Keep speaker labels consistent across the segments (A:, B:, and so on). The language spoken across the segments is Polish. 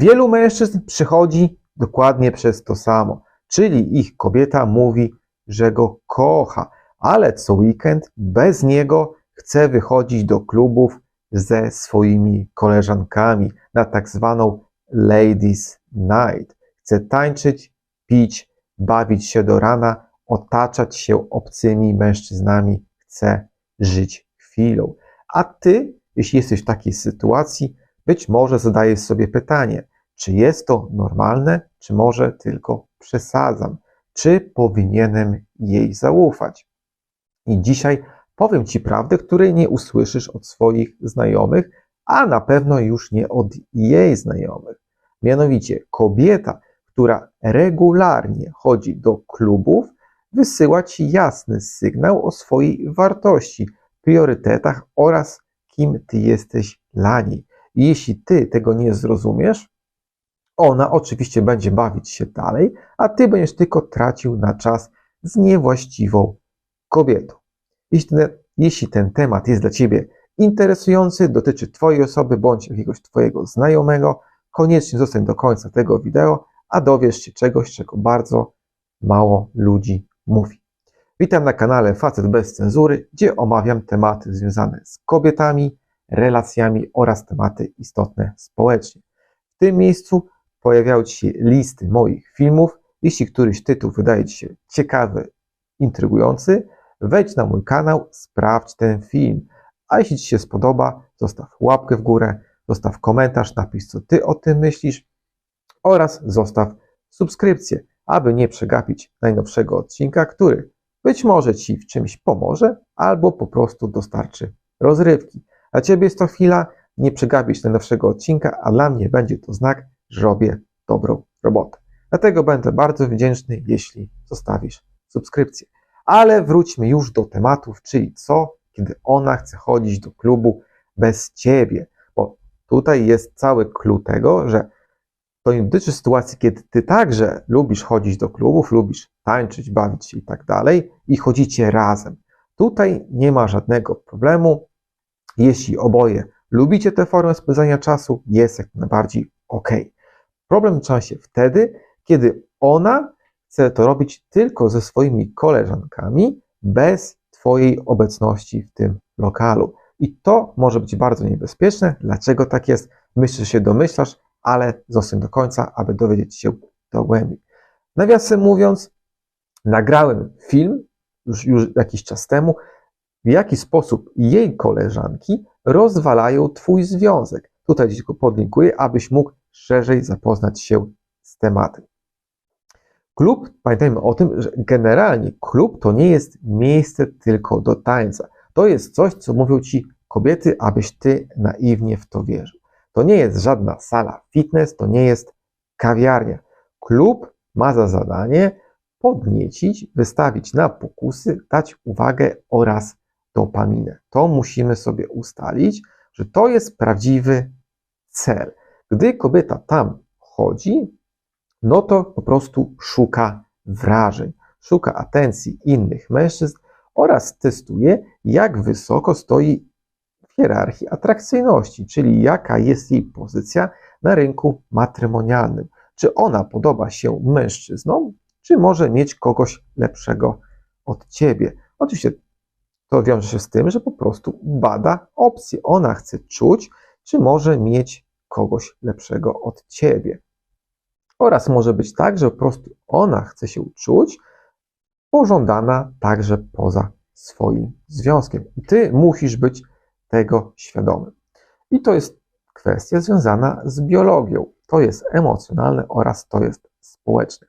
A: Wielu mężczyzn przychodzi dokładnie przez to samo, czyli ich kobieta mówi, że go kocha, ale co weekend bez niego chce wychodzić do klubów ze swoimi koleżankami na tak zwaną Ladies Night. Chce tańczyć, pić, bawić się do rana, otaczać się obcymi mężczyznami, chce żyć chwilą. A ty, jeśli jesteś w takiej sytuacji, być może zadajesz sobie pytanie, czy jest to normalne, czy może tylko przesadzam, czy powinienem jej zaufać. I dzisiaj powiem Ci prawdę, której nie usłyszysz od swoich znajomych, a na pewno już nie od jej znajomych. Mianowicie kobieta, która regularnie chodzi do klubów, wysyła Ci jasny sygnał o swojej wartości, priorytetach oraz kim Ty jesteś dla niej. I jeśli Ty tego nie zrozumiesz, ona oczywiście będzie bawić się dalej, a Ty będziesz tylko tracił na czas z niewłaściwą kobietą. Jeśli ten, jeśli ten temat jest dla Ciebie interesujący, dotyczy Twojej osoby bądź jakiegoś Twojego znajomego, koniecznie zostań do końca tego wideo, a dowiesz się czegoś, czego bardzo mało ludzi mówi. Witam na kanale Facet bez cenzury, gdzie omawiam tematy związane z kobietami, relacjami oraz tematy istotne społecznie. W tym miejscu pojawiają Ci się listy moich filmów. Jeśli któryś tytuł wydaje Ci się ciekawy, intrygujący, wejdź na mój kanał, sprawdź ten film. A jeśli Ci się spodoba, zostaw łapkę w górę, zostaw komentarz, napisz co Ty o tym myślisz oraz zostaw subskrypcję, aby nie przegapić najnowszego odcinka, który być może Ci w czymś pomoże albo po prostu dostarczy rozrywki. Dla Ciebie jest to chwila nie przegapić najnowszego odcinka, a dla mnie będzie to znak, że robię dobrą robotę. Dlatego będę bardzo wdzięczny, jeśli zostawisz subskrypcję. Ale wróćmy już do tematów, czyli co, kiedy ona chce chodzić do klubu bez ciebie. Bo tutaj jest cały clue tego, że to nie dotyczy sytuacji, kiedy ty także lubisz chodzić do klubów, lubisz tańczyć, bawić się i tak dalej i chodzicie razem. Tutaj nie ma żadnego problemu. Jeśli oboje lubicie tę formę spędzania czasu, jest jak najbardziej ok. Problem zaczyna się wtedy, kiedy ona chce to robić tylko ze swoimi koleżankami, bez Twojej obecności w tym lokalu. I to może być bardzo niebezpieczne. Dlaczego tak jest? Myślę, że się domyślasz, ale zostań do końca, aby dowiedzieć się dogłębnie. Nawiasem mówiąc, nagrałem film już, już jakiś czas temu, w jaki sposób jej koleżanki rozwalają Twój związek. Tutaj Ci go podlinkuję, abyś mógł szerzej zapoznać się z tematem. Klub, pamiętajmy o tym, że generalnie klub to nie jest miejsce tylko do tańca. To jest coś, co mówią ci kobiety, abyś ty naiwnie w to wierzył. To nie jest żadna sala fitness, to nie jest kawiarnia. Klub ma za zadanie podniecić, wystawić na pokusy, dać uwagę oraz dopaminę. To musimy sobie ustalić, że to jest prawdziwy cel. Gdy kobieta tam chodzi, no to po prostu szuka wrażeń, szuka atencji innych mężczyzn oraz testuje, jak wysoko stoi w hierarchii atrakcyjności, czyli jaka jest jej pozycja na rynku matrymonialnym. Czy ona podoba się mężczyznom, czy może mieć kogoś lepszego od ciebie. Oczywiście to wiąże się z tym, że po prostu bada opcje. Ona chce czuć, czy może mieć kogoś lepszego od ciebie. Oraz może być tak, że po prostu ona chce się czuć pożądana także poza swoim związkiem. I ty musisz być tego świadomy. I to jest kwestia związana z biologią. To jest emocjonalne oraz to jest społeczne.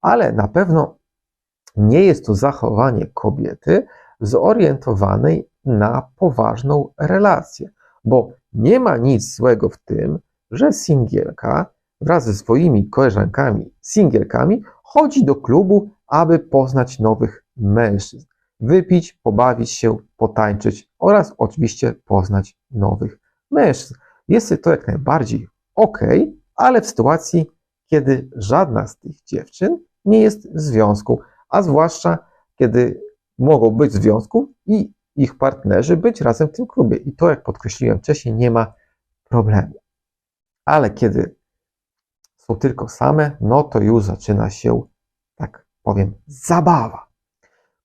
A: Ale na pewno nie jest to zachowanie kobiety zorientowanej na poważną relację, bo nie ma nic złego w tym, że singielka wraz ze swoimi koleżankami, singielkami, chodzi do klubu, aby poznać nowych mężczyzn, wypić, pobawić się, potańczyć oraz oczywiście poznać nowych mężczyzn. Jest to jak najbardziej ok, ale w sytuacji, kiedy żadna z tych dziewczyn nie jest w związku, a zwłaszcza kiedy mogą być w związku i ich partnerzy być razem w tym klubie. I to, jak podkreśliłem wcześniej, nie ma problemu. Ale kiedy są tylko same, no to już zaczyna się, tak powiem, zabawa.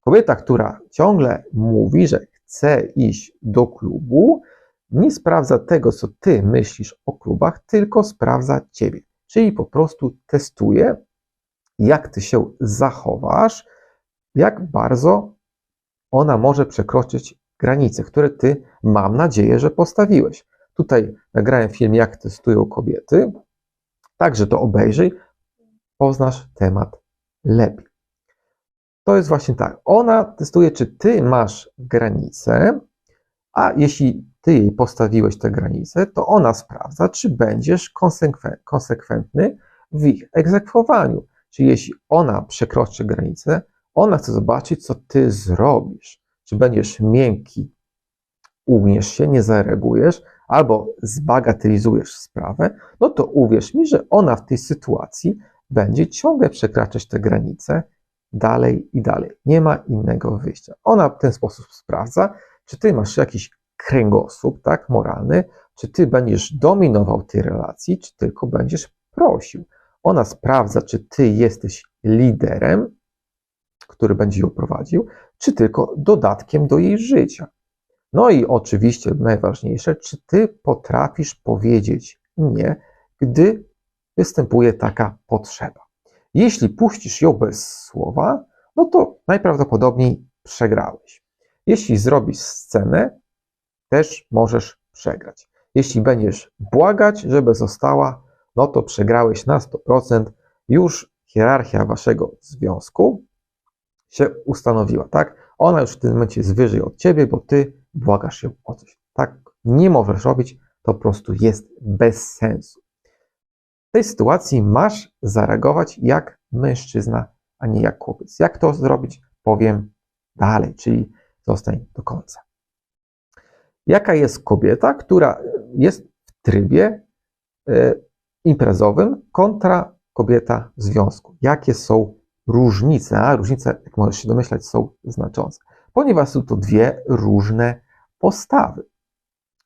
A: Kobieta, która ciągle mówi, że chce iść do klubu, nie sprawdza tego, co ty myślisz o klubach, tylko sprawdza ciebie. Czyli po prostu testuje, jak ty się zachowasz, jak bardzo ona może przekroczyć granice, które ty, mam nadzieję, że postawiłeś. Tutaj nagrałem film, jak testują kobiety. Także to obejrzyj, poznasz temat lepiej. To jest właśnie tak. Ona testuje, czy ty masz granice, a jeśli ty jej postawiłeś te granice, to ona sprawdza, czy będziesz konsekwentny w ich egzekwowaniu. Czyli jeśli ona przekroczy granicę, ona chce zobaczyć, co ty zrobisz. Czy będziesz miękki, ugniesz się, nie zareagujesz, albo zbagatelizujesz sprawę, no to uwierz mi, że ona w tej sytuacji będzie ciągle przekraczać te granice dalej i dalej. Nie ma innego wyjścia. Ona w ten sposób sprawdza, czy ty masz jakiś kręgosłup, tak, moralny, czy ty będziesz dominował tej relacji, czy tylko będziesz prosił. Ona sprawdza, czy ty jesteś liderem, który będzie ją prowadził, czy tylko dodatkiem do jej życia. No i oczywiście najważniejsze, czy ty potrafisz powiedzieć nie, gdy występuje taka potrzeba. Jeśli puścisz ją bez słowa, no to najprawdopodobniej przegrałeś. Jeśli zrobisz scenę, też możesz przegrać. Jeśli będziesz błagać, żeby została, no to przegrałeś na 100%. Już hierarchia waszego związku się ustanowiła, tak? Ona już w tym momencie jest wyżej od ciebie, bo ty błagasz ją o coś. Tak nie możesz robić, to po prostu jest bez sensu. W tej sytuacji masz zareagować jak mężczyzna, a nie jak chłopiec. Jak to zrobić, powiem dalej, czyli zostań do końca. Jaka jest kobieta, która jest w trybie e, imprezowym kontra kobieta w związku? Jakie są różnice? A różnice, jak możesz się domyślać, są znaczące, ponieważ są to dwie różne postawy.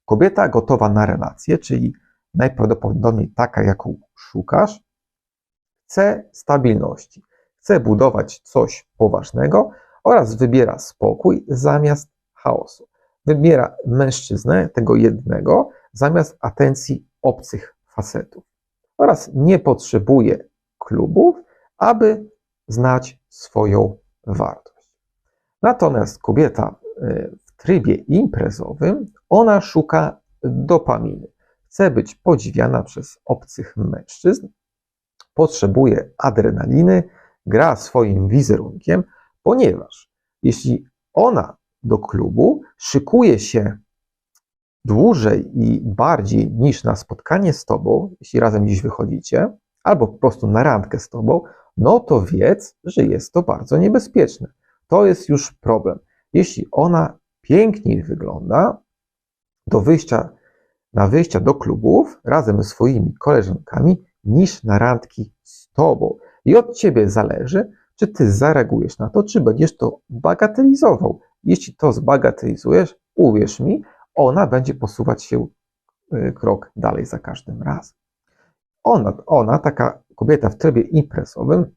A: Kobieta gotowa na relacje, czyli najprawdopodobniej taka, jaką szukasz, chce stabilności, chce budować coś poważnego oraz wybiera spokój zamiast chaosu. Wybiera mężczyznę, tego jednego, zamiast atencji obcych facetów. Oraz nie potrzebuje klubów, aby znać swoją wartość. Natomiast kobieta y, w trybie imprezowym, ona szuka dopaminy. Chce być podziwiana przez obcych mężczyzn, potrzebuje adrenaliny, gra swoim wizerunkiem, ponieważ jeśli ona do klubu szykuje się dłużej i bardziej niż na spotkanie z tobą, jeśli razem dziś wychodzicie, albo po prostu na randkę z tobą, no to wiedz, że jest to bardzo niebezpieczne. To jest już problem. Jeśli ona piękniej wygląda, do wyjścia, na wyjścia do klubów razem ze swoimi koleżankami, niż na randki z tobą. I od ciebie zależy, czy ty zareagujesz na to, czy będziesz to bagatelizował. Jeśli to zbagatelizujesz, uwierz mi, ona będzie posuwać się y, krok dalej za każdym razem. Ona, ona, taka kobieta w trybie imprezowym,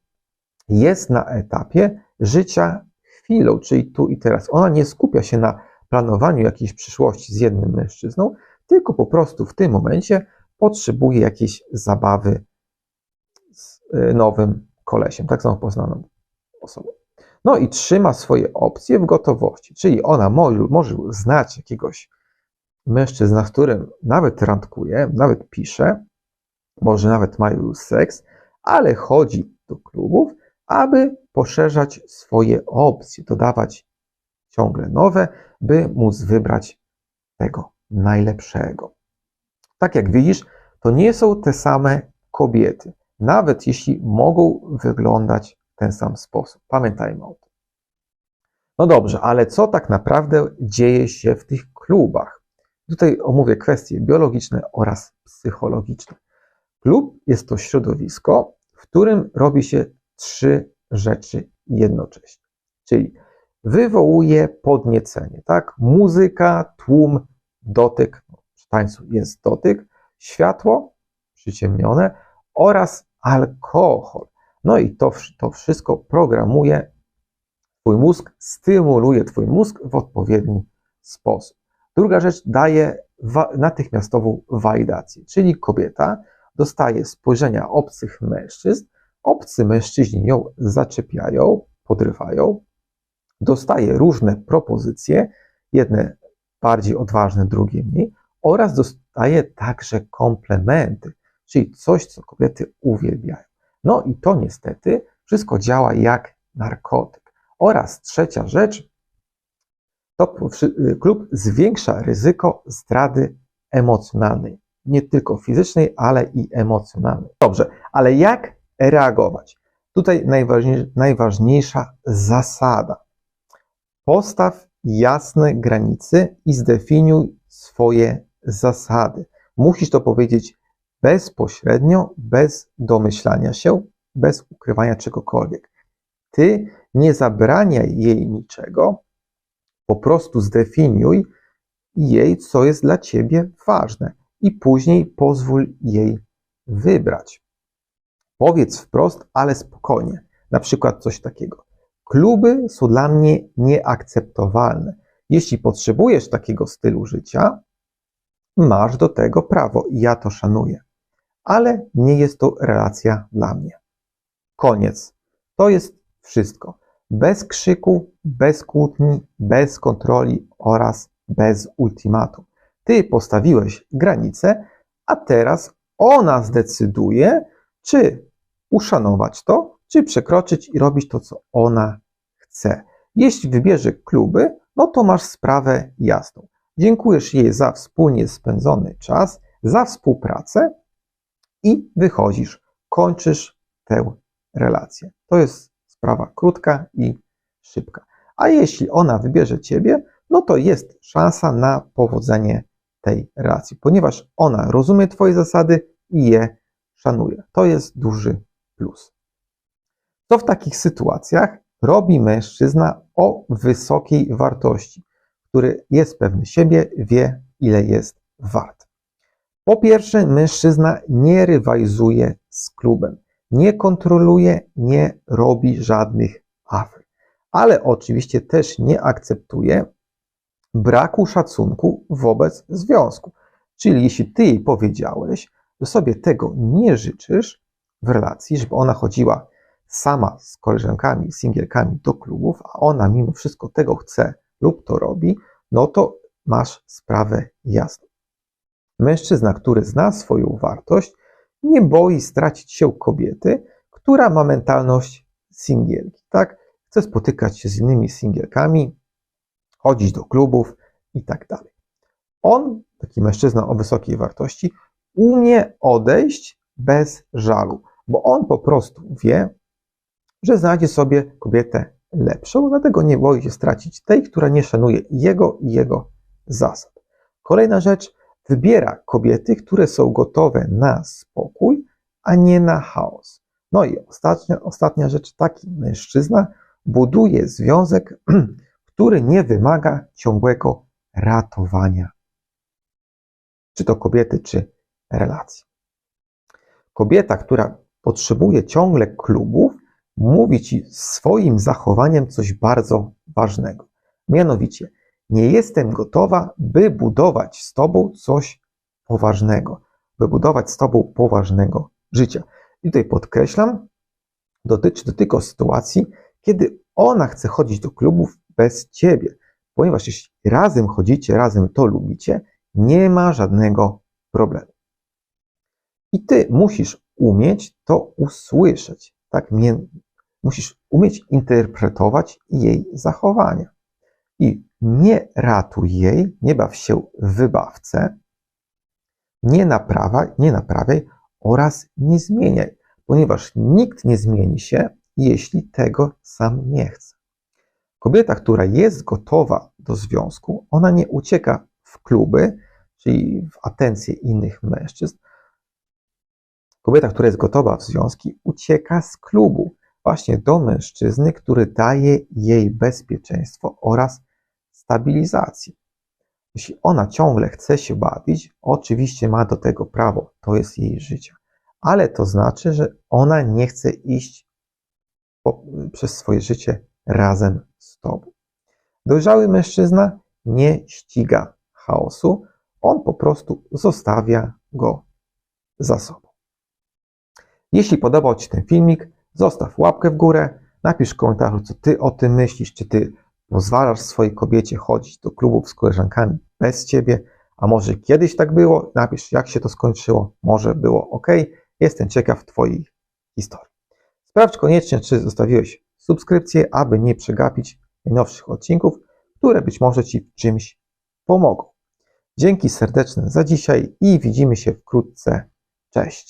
A: jest na etapie życia chwilą, czyli tu i teraz. Ona nie skupia się na planowaniu jakiejś przyszłości z jednym mężczyzną, tylko po prostu w tym momencie potrzebuje jakiejś zabawy z y, nowym kolesiem, tak samo poznaną osobą. No i trzyma swoje opcje w gotowości, czyli ona może, może znać jakiegoś mężczyzna, z którym nawet randkuje, nawet pisze, może nawet mają już seks, ale chodzi do klubów, aby poszerzać swoje opcje, dodawać ciągle nowe, by móc wybrać tego najlepszego. Tak jak widzisz, to nie są te same kobiety, nawet jeśli mogą wyglądać w ten sam sposób. Pamiętajmy o tym. No dobrze, ale co tak naprawdę dzieje się w tych klubach? Tutaj omówię kwestie biologiczne oraz psychologiczne. Klub jest to środowisko, w którym robi się trzy rzeczy jednocześnie. Czyli wywołuje podniecenie, tak? Muzyka, tłum, dotyk, no, tańcu jest dotyk, światło przyciemnione oraz alkohol. No i to, to wszystko programuje Twój mózg, stymuluje Twój mózg w odpowiedni sposób. Druga rzecz daje natychmiastową walidację, czyli kobieta dostaje spojrzenia obcych mężczyzn, obcy mężczyźni ją zaczepiają, podrywają, dostaje różne propozycje, jedne bardziej odważne, drugie mniej, oraz dostaje także komplementy, czyli coś, co kobiety uwielbiają. No i to niestety wszystko działa jak narkotyk. Oraz trzecia rzecz, to klub zwiększa ryzyko zdrady emocjonalnej. Nie tylko fizycznej, ale i emocjonalnej. Dobrze, ale jak reagować? Tutaj najważniejsza zasada. Postaw jasne granice i zdefiniuj swoje zasady. Musisz to powiedzieć bezpośrednio, bez domyślania się, bez ukrywania czegokolwiek. Ty nie zabraniaj jej niczego, po prostu zdefiniuj jej, co jest dla ciebie ważne i później pozwól jej wybrać. Powiedz wprost, ale spokojnie. Na przykład coś takiego. Kluby są dla mnie nieakceptowalne. Jeśli potrzebujesz takiego stylu życia, masz do tego prawo i ja to szanuję. Ale nie jest to relacja dla mnie. Koniec. To jest wszystko. Bez krzyku, bez kłótni, bez kontroli oraz bez ultimatum. Ty postawiłeś granicę, a teraz ona zdecyduje, czy uszanować to, czy przekroczyć i robić to, co ona chce. Jeśli wybierze kluby, no to masz sprawę jasną. Dziękujesz jej za wspólnie spędzony czas, za współpracę i wychodzisz, kończysz tę relację. To jest sprawa krótka i szybka. A jeśli ona wybierze ciebie, no to jest szansa na powodzenie tej relacji, ponieważ ona rozumie Twoje zasady i je szanuje. To jest duży plus. Co w takich sytuacjach robi mężczyzna o wysokiej wartości, który jest pewny siebie, wie ile jest wart? Po pierwsze, mężczyzna nie rywalizuje z klubem, nie kontroluje, nie robi żadnych afer, ale oczywiście też nie akceptuje braku szacunku wobec związku. Czyli jeśli ty jej powiedziałeś, że sobie tego nie życzysz w relacji, żeby ona chodziła sama z koleżankami, singielkami do klubów, a ona mimo wszystko tego chce lub to robi, no to masz sprawę jasną. Mężczyzna, który zna swoją wartość, nie boi stracić się kobiety, która ma mentalność singielki, tak? Chce spotykać się z innymi singielkami, chodzić do klubów i tak dalej. On, taki mężczyzna o wysokiej wartości, umie odejść bez żalu, bo on po prostu wie, że znajdzie sobie kobietę lepszą, dlatego nie boi się stracić tej, która nie szanuje jego i jego zasad. Kolejna rzecz, wybiera kobiety, które są gotowe na spokój, a nie na chaos. No i ostatnia, ostatnia rzecz, taki mężczyzna buduje związek, który nie wymaga ciągłego ratowania. Czy to kobiety, czy relacji. Kobieta, która potrzebuje ciągle klubów, mówi ci swoim zachowaniem coś bardzo ważnego. Mianowicie, nie jestem gotowa, by budować z tobą coś poważnego, by budować z tobą poważnego życia. I tutaj podkreślam, dotyczy to tylko sytuacji, kiedy ona chce chodzić do klubów bez ciebie, ponieważ jeśli razem chodzicie, razem to lubicie, nie ma żadnego problemu. I ty musisz umieć to usłyszeć, tak? Musisz umieć interpretować jej zachowania. I nie ratuj jej, nie baw się w nie, naprawa, nie naprawiaj oraz nie zmieniaj, ponieważ nikt nie zmieni się, jeśli tego sam nie chce. Kobieta, która jest gotowa do związku, ona nie ucieka w kluby, czyli w atencję innych mężczyzn. Kobieta, która jest gotowa w związki, ucieka z klubu właśnie do mężczyzny, który daje jej bezpieczeństwo oraz stabilizację. Jeśli ona ciągle chce się bawić, oczywiście ma do tego prawo, to jest jej życie. ale to znaczy, że ona nie chce iść po, przez swoje życie razem z tobą. Dojrzały mężczyzna nie ściga chaosu, on po prostu zostawia go za sobą. Jeśli podobał Ci ten filmik, zostaw łapkę w górę, napisz w komentarzu, co Ty o tym myślisz, czy Ty pozwalasz swojej kobiecie chodzić do klubów z koleżankami bez Ciebie, a może kiedyś tak było, napisz jak się to skończyło, może było ok, jestem ciekaw Twojej historii. Sprawdź koniecznie, czy zostawiłeś subskrypcję, aby nie przegapić najnowszych odcinków, które być może Ci w czymś pomogą. Dzięki serdeczne za dzisiaj i widzimy się wkrótce. Cześć.